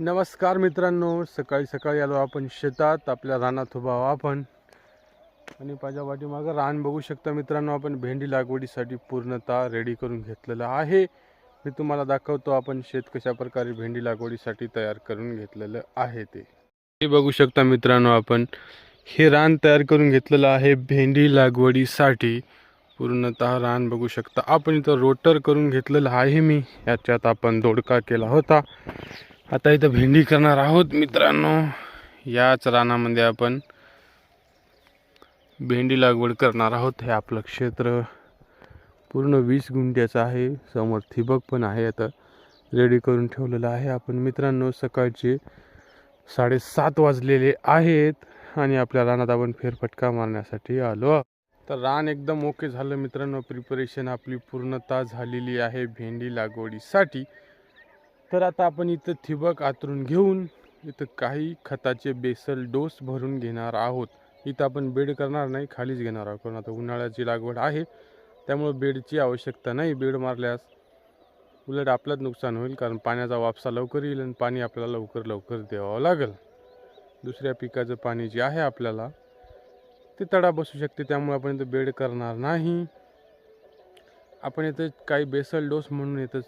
नमस्कार मित्रांनो सकाळी सकाळी आलो आपण शेतात आपल्या रानात उभा आपण. आणि माझ्या पाठीमागं रान बघू शकता मित्रांनो आपण भेंडी लागवडीसाठी पूर्णतः रेडी करून घेतलेलं आहे. मी तुम्हाला दाखवतो आपण शेत कशा प्रकारे भेंडी लागवडीसाठी तयार करून घेतलेलं आहे ते. हे बघू शकता मित्रांनो आपण हे रान तयार करून घेतलेलं आहे भेंडी लागवडीसाठी. पूर्णतः रान बघू शकता आपण इथं रोटर करून घेतलेलं आहे मी. याच्यात आपण दोडका केला होता. आता इथं भेंडी करणार आहोत मित्रांनो. याच रानामध्ये आपण भेंडी लागवड करणार आहोत. हे आपलं क्षेत्र पूर्ण वीस गुंठ्याचं आहे. समोर ठिबक पण आहे. आता रेडी करून ठेवलेलं आहे. आपण मित्रांनो सकाळचे साडेसात वाजलेले आहेत आणि आपल्या रानात आपण फेरफटका मारण्यासाठी आलो तर रान एकदम ओके झालं मित्रांनो. प्रिपरेशन आपली पूर्णता झालेली आहे. भेंडी लागवडीसाठी. तर आता आपण इथं ठिबक आतरून घेऊन इथं काही खताचे बेसल डोस भरून घेणार आहोत. इथं आपण बेड करणार नाही खालीच घेणार आहोत. कारण आता उन्हाळ्याची लागवड आहे त्यामुळं बेडची आवश्यकता नाही बेड मारल्यास. उलट आपलंच नुकसान होईल कारण पाण्याचा वापसा लवकर येईल आणि पाणी आपल्याला लवकर लवकर द्यावं लागेल. दुसऱ्या पिकाचं पाणी जे आहे आपल्याला ते तडा बसू शकते त्यामुळे आपण इथं बेड करणार नाही. आपण इथं काही बेसल डोस म्हणून इथं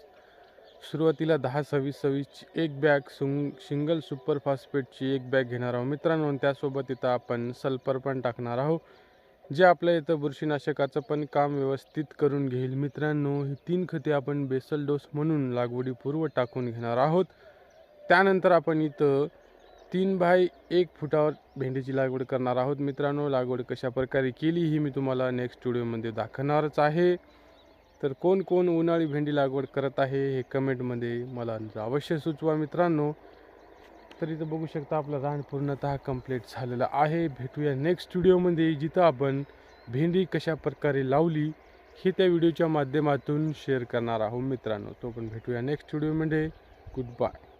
सुरुवातीला दहा सव्वीस सव्वीसची एक बॅग सुंग सिंगल सुपर फॉस्फेटची एक बॅग घेणार आहोत मित्रांनो. त्यासोबत इथं आपण सल्फर पण टाकणार आहोत जे आपल्या इथं बुरशीनाशकाचं पण काम व्यवस्थित करून घेईल. मित्रांनो ही तीन खते आपण बेसल डोस म्हणून लागवडीपूर्व टाकून घेणार आहोत. त्यानंतर आपण इथं तीन बाय एक फुटावर भेंडीची लागवड करणार आहोत. मित्रांनो लागवड कशा प्रकारे केली ही मी तुम्हाला नेक्स्ट व्हिडिओमध्ये दाखवणारच आहे. तर कोण कोण उन्हाळी भेंडी लागवड करत आहे हे कमेंटमध्ये मला अवश्य सुचवा मित्रांनो. तर इथं बघू शकता आपलं रान पूर्णतः कंप्लीट झालेलं आहे. भेटूया नेक्स्ट व्हिडिओमध्ये जिथं आपण भेंडी कशा प्रकारे लावली हे त्या व्हिडिओच्या माध्यमातून शेअर करणार आहोत मित्रांनो. तो पण भेटूया नेक्स्ट व्हिडिओमध्ये गुड बाय